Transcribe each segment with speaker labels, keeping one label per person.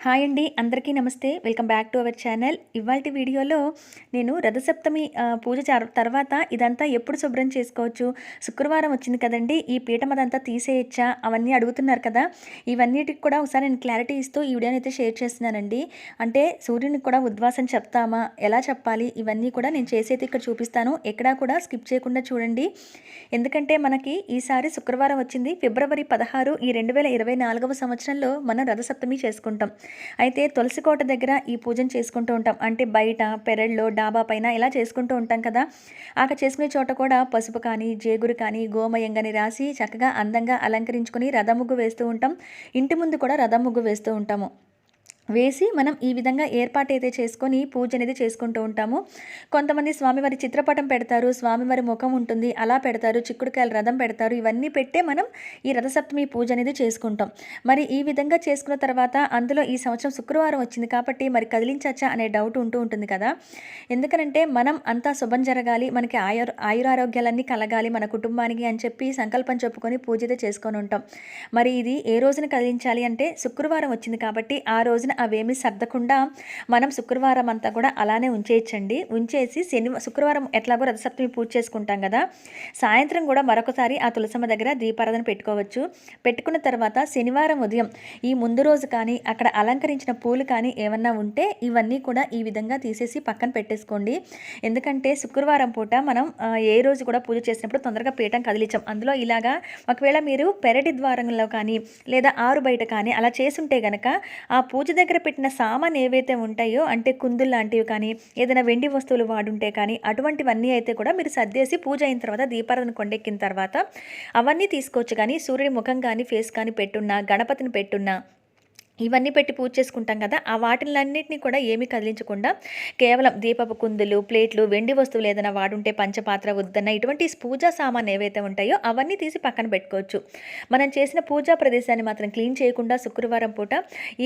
Speaker 1: Hi అండి అందరికీ నమస్తే. Welcome back to our channel. ఇవాళ వీడియోలో నేను రథసప్తమి పూజ తర్వాత ఇదంతా ఎప్పుడు శుభ్రం చేసుకోవచ్చు? శుక్రవారం వచ్చింది కదండి ఈ పీఠం అదంతా తీసేయచ్చా? అవన్నీ అడుగుతున్నారు కదా. ఇవన్నిటికి కూడా ఒకసారి నేను క్లారిటీ ఇస్తూ ఈ వీడియోని అయితే షేర్ చేస్తున్నానండి. అంటే సూర్యునికి కూడా ఉద్వాసం చెప్తామా? ఎలా చెప్పాలి? ఇవన్నీ కూడా నేను చేసేది ఇక్కడ చూపిస్తాను. ఎక్కడా కూడా స్కిప్ చేయకుండా చూడండి. ఎందుకంటే మనకి ఈసారి శుక్రవారం వచ్చింది. ఫిబ్రవరి పదహారు ఈ రెండు వేల ఇరవై నాలుగవ సంవత్సరంలో మనం రథసప్తమి చేసుకుంటాం. అయితే తులసి కోట దగ్గర ఈ పూజను చేసుకుంటూ ఉంటాం. అంటే బయట పెరళ్ళలో డాబా పైన ఇలా చేసుకుంటూ ఉంటాం కదా. ఆక చేసుకునే చోట కూడా పసుపు కానీ జేగురు కానీ గోమయం కానీ రాసి చక్కగా అందంగా అలంకరించుకొని రథముగ్గు వేస్తూ ఉంటాం. ఇంటి ముందు కూడా రథం ముగ్గు వేస్తూ ఉంటాము. వేసి మనం ఈ విధంగా ఏర్పాటు అయితే చేసుకొని పూజ అనేది చేసుకుంటూ ఉంటాము. కొంతమంది స్వామివారి చిత్రపటం పెడతారు స్వామివారి ముఖం ఉంటుంది అలా పెడతారు చిక్కుడుకాయల రథం పెడతారు ఇవన్నీ పెట్టే మనం ఈ రథసప్తమి పూజ అనేది చేసుకుంటాం. మరి ఈ విధంగా చేసుకున్న తర్వాత అందులో ఈ సంవత్సరం శుక్రవారం వచ్చింది కాబట్టి మరి కదిలించచ్చా అనే డౌట్ ఉంటూ ఉంటుంది కదా. ఎందుకనంటే మనం అంతా శుభం జరగాలి మనకి ఆయుర్ ఆయురారోగ్యాలన్నీ కలగాలి మన కుటుంబానికి అని చెప్పి సంకల్పం చెప్పుకొని పూజ అయితే చేసుకొని ఉంటాం. మరి ఇది ఏ రోజున కదిలించాలి అంటే శుక్రవారం వచ్చింది కాబట్టి ఆ రోజున అవేమి సర్దకుండా మనం శుక్రవారం అంతా కూడా అలానే ఉంచేయచ్చండి. ఉంచేసి శని శుక్రవారం ఎట్లాగో రథసప్తమి పూజ చేసుకుంటాం కదా సాయంత్రం కూడా మరొకసారి ఆ తులసమ్మ దగ్గర దీపారాధన పెట్టుకోవచ్చు. పెట్టుకున్న తర్వాత శనివారం ఉదయం ఈ ముందు రోజు కానీ అక్కడ అలంకరించిన పూలు కానీ ఏమన్నా ఉంటే ఇవన్నీ కూడా ఈ విధంగా తీసేసి పక్కన పెట్టేసుకోండి. ఎందుకంటే శుక్రవారం పూట మనం ఏ రోజు కూడా పూజ చేసినప్పుడు తొందరగా పీఠం కదిలించాం. అందులో ఇలాగా ఒకవేళ మీరు పెరటి ద్వారంలో కానీ లేదా ఆరు బయట కానీ అలా చేసుంటే గనక ఆ పూజ దగ్గర దగ్గర పెట్టిన సామాన్ ఏవైతే ఉంటాయో అంటే కుందులు లాంటివి కానీ ఏదైనా వెండి వస్తువులు వాడుంటే కానీ అటువంటివన్నీ అయితే కూడా మీరు సర్దేసి పూజ అయిన తర్వాత దీపారాధన కొండెక్కిన తర్వాత అవన్నీ తీసుకోవచ్చు. కానీ సూర్యుడి ముఖం కానీ ఫేస్ కానీ పెట్టున్నా గణపతిని పెట్టున్నా ఇవన్నీ పెట్టి పూజ చేసుకుంటాం కదా ఆ వాటిలన్నింటినీ కూడా ఏమీ కదిలించకుండా కేవలం దీపపు కుందులు ప్లేట్లు వెండి వస్తువులు ఏదైనా వాడుంటే పంచపాత్ర వద్దన్న ఇటువంటి పూజా సామాన్ ఏవైతే ఉంటాయో అవన్నీ తీసి పక్కన పెట్టుకోవచ్చు. మనం చేసిన పూజా ప్రదేశాన్ని మాత్రం క్లీన్ చేయకుండా శుక్రవారం పూట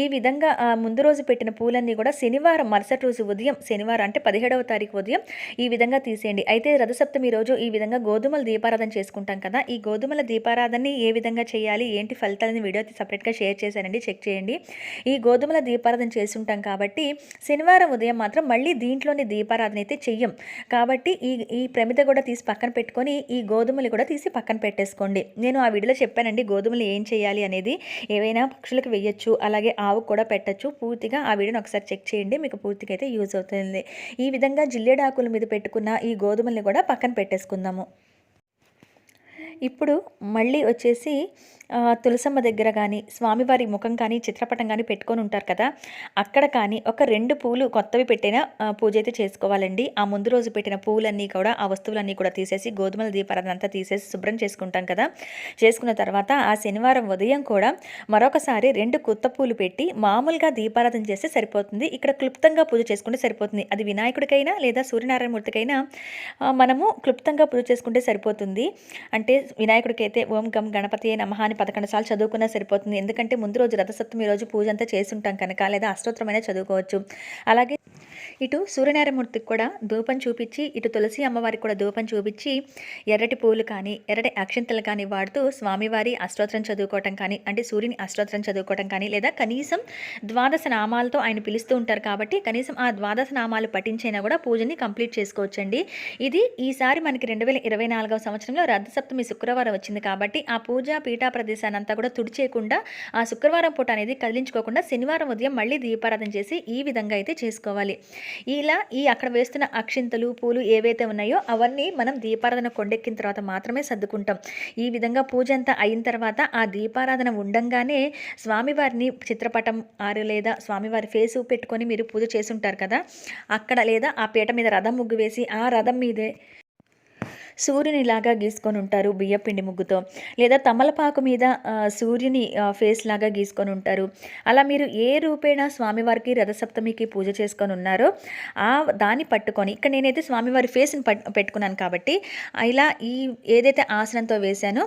Speaker 1: ఈ విధంగా ముందు రోజు పెట్టిన పూలన్నీ కూడా శనివారం మరుసటి రోజు ఉదయం శనివారం అంటే పదిహేడవ తారీఖు ఉదయం ఈ విధంగా తీసేయండి. అయితే రథసప్తమి రోజు ఈ విధంగా గోధుమల దీపారాధన చేసుకుంటాం కదా ఈ గోధుమల దీపారాధనని ఏ విధంగా చేయాలి ఏంటి ఫలితాలని వీడియో సపరేట్గా షేర్ చేశానండి చెక్ చేయండి. ఈ గోధుమల దీపారాధన చేసి ఉంటాం కాబట్టి శనివారం ఉదయం మాత్రం మళ్ళీ దీంట్లోని దీపారాధన అయితే చెయ్యం. కాబట్టి ఈ ఈ ప్రమిత కూడా తీసి పక్కన పెట్టుకొని ఈ గోధుమలు కూడా తీసి పక్కన పెట్టేసుకోండి. నేను ఆ వీడియోలో చెప్పానండి గోధుమలు ఏం చేయాలి అనేది. ఏవైనా పక్షులకు వేయచ్చు అలాగే ఆవు కూడా పెట్టచ్చు. పూర్తిగా ఆ వీడియోని ఒకసారి చెక్ చేయండి మీకు పూర్తిగా అయితే యూజ్ అవుతుంది. ఈ విధంగా జిల్లేడాకుల మీద పెట్టుకున్న ఈ గోధుమల్ని కూడా పక్కన పెట్టేసుకుందాము. ఇప్పుడు మళ్ళీ వచ్చేసి తులసమ్మ దగ్గర కానీ స్వామివారి ముఖం కానీ చిత్రపటం కానీ పెట్టుకొని ఉంటారు కదా అక్కడ కానీ ఒక రెండు పూలు కొత్తవి పెట్టిన పూజ అయితే చేసుకోవాలండి. ఆ ముందు రోజు పెట్టిన పూలన్నీ కూడా ఆ వస్తువులన్నీ కూడా తీసేసి గోధుమల దీపారాధన అంతా తీసేసి శుభ్రం చేసుకుంటాం కదా. చేసుకున్న తర్వాత ఆ శనివారం ఉదయం కూడా మరొకసారి రెండు కొత్త పూలు పెట్టి మామూలుగా దీపారాధన చేస్తే సరిపోతుంది. ఇక్కడ క్లుప్తంగా పూజ చేసుకుంటే సరిపోతుంది. అది వినాయకుడికైనా లేదా సూర్యనారాయణమూర్తికైనా మనము క్లుప్తంగా పూజ చేసుకుంటే సరిపోతుంది. అంటే వినాయకుడికి అయితే ఓం గం గణపతి నమః అని పదకొండు సార్లు చదువుకున్నా సరిపోతుంది. ఎందుకంటే ముందు రోజు రథసప్తమి రోజు పూజ అంతా చేసి ఉంటాం కనుక లేదా అష్టోత్తరమైన చదువుకోవచ్చు. అలాగే ఇటు సూర్యనారాయణమూర్తికి కూడా ధూపం చూపించి ఇటు తులసి అమ్మవారికి కూడా ధూపం చూపించి ఎర్రటి పూలు కానీ ఎర్రటి అక్షంతలు కానీ వాడుతూ స్వామివారి అష్టోత్తరం చదువుకోవటం కానీ అంటే సూర్యుని అష్టోత్తరం చదువుకోవటం కానీ లేదా కనీసం ద్వాదశ నామాలతో ఆయన పిలుస్తూ ఉంటారు కాబట్టి కనీసం ఆ ద్వాదశ నామాలు పఠించైనా కూడా పూజని కంప్లీట్ చేసుకోవచ్చండి. ఇది ఈసారి మనకి రెండు వేల ఇరవై నాలుగవ సంవత్సరంలో రథసప్తమి శుక్రవారం వచ్చింది కాబట్టి ఆ పూజ పీఠా ప్రదేశాన్ని అంతా కూడా తుడిచేయకుండా ఆ శుక్రవారం పూట అనేది కదిలించుకోకుండా శనివారం ఉదయం మళ్ళీ దీపారాధన చేసి ఈ విధంగా అయితే చేసుకోవాలి. ఇలా ఈ అక్కడ వేస్తున్న అక్షింతలు పూలు ఏవైతే ఉన్నాయో అవన్నీ మనం దీపారాధన కొండెక్కిన తర్వాత మాత్రమే సర్దుకుంటాం. ఈ విధంగా పూజ అంతా అయిన తర్వాత ఆ దీపారాధన ఉండంగానే స్వామివారిని చిత్రపటం ఆరు లేదా స్వామివారి ఫేసు పెట్టుకొని మీరు పూజ చేసుంటారు కదా అక్కడ లేదా ఆ పీట మీద రథం ముగ్గు వేసి ఆ రథం మీదే సూర్యునిలాగా గీసుకొని ఉంటారు బియ్యపిండి ముగ్గుతో. లేదా తమలపాకు మీద సూర్యుని ఫేస్ లాగా గీసుకొని ఉంటారు. అలా మీరు ఏ రూపేణా స్వామివారికి రథసప్తమికి పూజ చేసుకొని ఉన్నారో ఆ దాన్ని పట్టుకొని ఇక్కడ నేనైతే స్వామివారి ఫేస్ని పట్ పెట్టుకున్నాను కాబట్టి ఇలా ఈ ఏదైతే ఆసనంతో వేశానో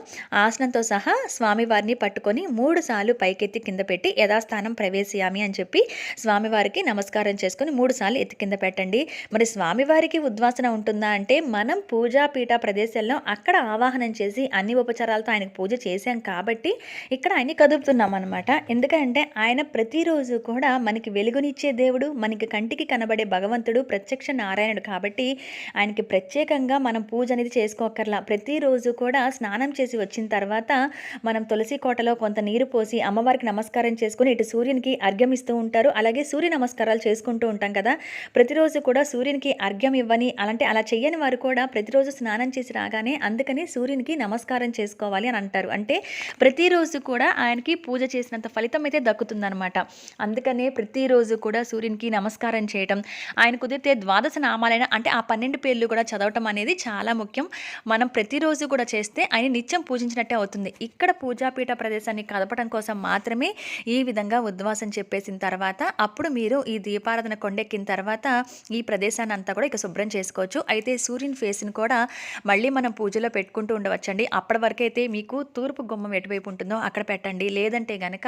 Speaker 1: ఆసనంతో సహా స్వామివారిని పట్టుకొని మూడు సార్లు పైకెత్తి కింద పెట్టి యథాస్థానం ప్రవేశయామి అని చెప్పి స్వామివారికి నమస్కారం చేసుకొని మూడు సార్లు ఎత్తి కింద పెట్టండి. మరి స్వామివారికి ఉద్వాసన ఉంటుందా అంటే మనం పూజా పీఠ మిగతా ప్రదేశాల్లో అక్కడ ఆవాహనం చేసి అన్ని ఉపచారాలతో ఆయనకు పూజ చేశాం కాబట్టి ఇక్కడ ఆయన్ని కదుపుతున్నాం అనమాట ఎందుకంటే ఆయన ప్రతిరోజు కూడా మనకి వెలుగునిచ్చే దేవుడు మనకి కంటికి కనబడే భగవంతుడు ప్రత్యక్ష నారాయణుడు కాబట్టి ఆయనకి ప్రత్యేకంగా మనం పూజ అనేది చేసుకోకర్లా ప్రతిరోజు కూడా స్నానం చేసి వచ్చిన తర్వాత మనం తులసి కోటలో కొంత నీరు పోసి అమ్మవారికి నమస్కారం చేసుకుని ఇటు సూర్యునికి అర్ఘ్యం ఇస్తూ ఉంటారు. అలాగే సూర్య నమస్కారాలు చేసుకుంటూ ఉంటాం కదా. ప్రతిరోజు కూడా సూర్యునికి అర్ఘ్యం ఇవ్వని అలాంటి అలా చేయని వారు కూడా ప్రతిరోజు స్నానం చేసి రాగానే అందుకని సూర్యునికి నమస్కారం చేసుకోవాలి అని అంటారు. అంటే ప్రతిరోజు కూడా ఆయనకి పూజ చేసినంత ఫలితం అయితే దక్కుతుందనమాట అందుకనే ప్రతిరోజు కూడా సూర్యునికి నమస్కారం చేయటం ఆయన కుదిరితే ద్వాదశ నామాలైన అంటే ఆ పన్నెండు పేర్లు కూడా చదవటం అనేది చాలా ముఖ్యం. మనం ప్రతిరోజు కూడా చేస్తే ఆయన నిత్యం పూజించినట్టే అవుతుంది. ఇక్కడ పూజాపీఠ ప్రదేశాన్ని కదపడం కోసం మాత్రమే ఈ విధంగా ఉద్వాసం చెప్పేసిన తర్వాత అప్పుడు మీరు ఈ దీపారాధన కొండెక్కిన తర్వాత ఈ ప్రదేశాన్ని అంతా కూడా ఇక శుభ్రం చేసుకోవచ్చు. అయితే సూర్యుని ఫేస్ని కూడా మళ్ళీ మనం పూజలో పెట్టుకుంటూ ఉండవచ్చండి. అప్పటి వరకు అయితే మీకు తూర్పు గుమ్మం ఎటువైపు ఉంటుందో అక్కడ పెట్టండి. లేదంటే కనుక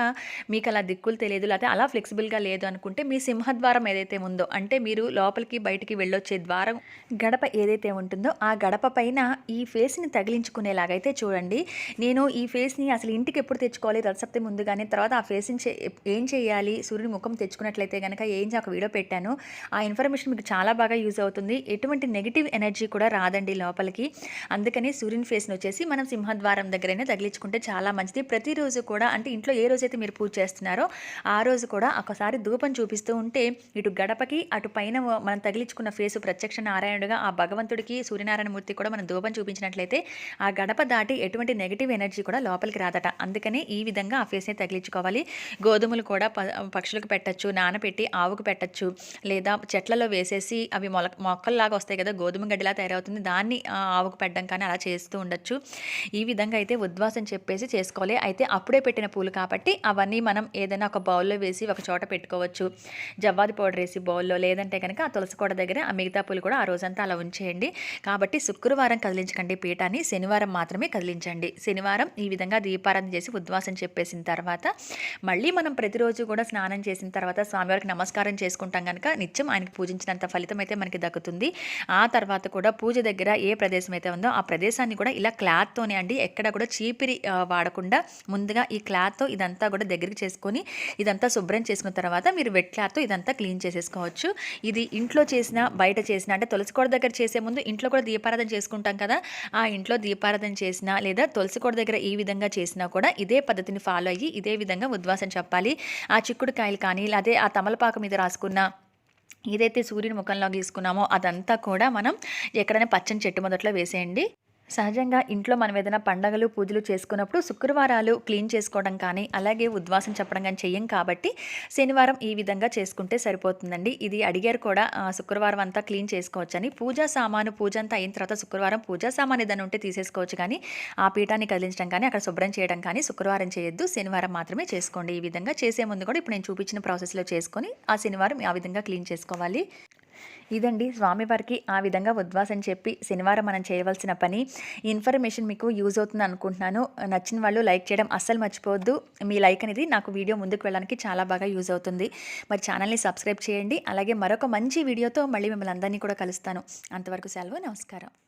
Speaker 1: మీకు అలా దిక్కులు తెలియదు. లేకపోతే అలా ఫ్లెక్సిబుల్గా లేదు అనుకుంటే మీ సింహద్వారం ఏదైతే ఉందో అంటే మీరు లోపలికి బయటికి వెళ్ళొచ్చే ద్వారం గడప ఏదైతే ఉంటుందో ఆ గడప పైన ఈ ఫేస్ని తగిలించుకునేలాగైతే చూడండి. నేను ఈ ఫేస్ని అసలు ఇంటికి ఎప్పుడు తెచ్చుకోవాలి? రథసప్తి ముందుగానే తర్వాత ఆ ఫేస్ని ఏం చేయాలి? సూర్యుని ముఖం తెచ్చుకున్నట్లయితే కనుక ఏం ఒక వీడియో పెట్టాను. ఆ ఇన్ఫర్మేషన్ మీకు చాలా బాగా యూజ్ అవుతుంది. ఎటువంటి నెగిటివ్ ఎనర్జీ కూడా రాదండి లోపలికి. అందుకని సూర్యుని ఫేస్ని వచ్చేసి మనం సింహద్వారం దగ్గరైనా తగిలించుకుంటే చాలా మంచిది. ప్రతిరోజు కూడా అంటే ఇంట్లో ఏ రోజైతే మీరు పూజ చేస్తున్నారో ఆ రోజు కూడా ఒకసారి ధూపం చూపిస్తూ ఉంటే ఇటు గడపకి అటు పైన మనం తగిలించుకున్న ఫేసు ప్రత్యక్ష నారాయణుడుగా ఆ భగవంతుడికి సూర్యనారాయణ మూర్తి కూడా మనం ధూపం చూపించినట్లయితే ఆ గడప దాటి ఎటువంటి నెగిటివ్ ఎనర్జీ కూడా లోపలికి రాదట. అందుకని ఈ విధంగా ఆ ఫేస్ని తగిలించుకోవాలి. గోధుమలు కూడా ప పక్షులకు పెట్టచ్చు నానబెట్టి ఆవుకు పెట్టచ్చు లేదా చెట్లలో వేసేసి అవి మొల మొక్కల్లాగా వస్తాయి కదా గోధుమ గడ్డిలా తయారవుతుంది. దాన్ని ఆ, ఆవుకు పెట్టడం కానీ అలా చేస్తూ ఉండొచ్చు. ఈ విధంగా అయితే ఉద్వాసం చెప్పేసి చేసుకోవాలి. అయితే అప్పుడే పెట్టిన పూలు కాబట్టి అవన్నీ మనం ఏదైనా ఒక బౌల్లో వేసి ఒక చోట పెట్టుకోవచ్చు. జవ్వాది పౌడర్ వేసి బౌల్లో లేదంటే కనుక ఆ తులసి కోట దగ్గర ఆ మిగతా పూలు కూడా ఆ రోజంతా అలా ఉంచేయండి. కాబట్టి శుక్రవారం కదిలించకండి పీఠాన్ని. శనివారం మాత్రమే కదిలించండి. శనివారం ఈ విధంగా దీపారాధన చేసి ఉద్వాసం చెప్పేసిన తర్వాత మళ్ళీ మనం ప్రతిరోజు కూడా స్నానం చేసిన తర్వాత స్వామివారికి నమస్కారం చేసుకుంటాం కనుక నిత్యం ఆయనకి పూజించినంత ఫలితం అయితే మనకి దక్కుతుంది. ఆ తర్వాత కూడా పూజ దగ్గర ఏ ప్రదేశం అయితే ఉందో ఆ ప్రదేశాన్ని కూడా ఇలా క్లాత్తోనే అండి. ఎక్కడ కూడా చీపిరి వాడకుండా ముందుగా ఈ క్లాత్తో ఇదంతా కూడా దగ్గరికి చేసుకొని ఇదంతా శుభ్రం చేసుకున్న తర్వాత మీరు వెట్ క్లాత్తో ఇదంతా క్లీన్ చేసేసుకోవచ్చు. ఇది ఇంట్లో చేసిన బయట చేసిన అంటే తులసి కోడ దగ్గర చేసే ముందు ఇంట్లో కూడా దీపారాధన చేసుకుంటాం కదా ఆ ఇంట్లో దీపారాధన చేసినా లేదా తులసి కోడ దగ్గర ఈ విధంగా చేసినా కూడా ఇదే పద్ధతిని ఫాలో అయ్యి ఇదే విధంగా ఉద్వాసం చెప్పాలి. ఆ చిక్కుడుకాయలు కానీ అదే ఆ తమలపాకు మీద రాసుకున్న ఏదైతే సూర్యుని ముఖంలో గీసుకున్నామో అదంతా కూడా మనం ఎక్కడైనా పచ్చని చెట్టు మొదట్లో వేసేయండి. సహజంగా ఇంట్లో మనం ఏదైనా పండగలు పూజలు చేసుకున్నప్పుడు శుక్రవారాలు క్లీన్ చేసుకోవడం కానీ అలాగే ఉద్వాసం చెప్పడం కానీ చెయ్యం కాబట్టి శనివారం ఈ విధంగా చేసుకుంటే సరిపోతుందండి. ఇది అడిగారు కూడా శుక్రవారం అంతా క్లీన్ చేసుకోవచ్చని. పూజా సామాను పూజ అంతా అయిన తర్వాత శుక్రవారం పూజా సామాన్ ఏదైనా ఉంటే తీసేసుకోవచ్చు కానీ ఆ పీఠాన్ని కదిలించడం కానీ అక్కడ శుభ్రం చేయడం కానీ శుక్రవారం చేయొద్దు. శనివారం మాత్రమే చేసుకోండి. ఈ విధంగా చేసే ముందు కూడా ఇప్పుడు నేను చూపించిన ప్రాసెస్లో చేసుకొని ఆ శనివారం ఆ విధంగా క్లీన్ చేసుకోవాలి. ఇదండి స్వామివారికి ఆ విధంగా ఉద్వాసం చెప్పి శనివారం మనం చేయవలసిన పని. ఇన్ఫర్మేషన్ మీకు యూజ్ అవుతుంది అనుకుంటున్నాను. నచ్చిన వాళ్ళు లైక్ చేయడం అస్సలు మర్చిపోవద్దు. మీ లైక్ అనేది నాకు వీడియో ముందుకు వెళ్ళడానికి చాలా బాగా యూజ్ అవుతుంది. మరి ఛానల్ని సబ్స్క్రైబ్ చేయండి. అలాగే మరొక మంచి వీడియోతో మళ్ళీ మిమ్మల్ని అందరినీ కూడా కలుస్తాను. అంతవరకు సెలవు నమస్కారం.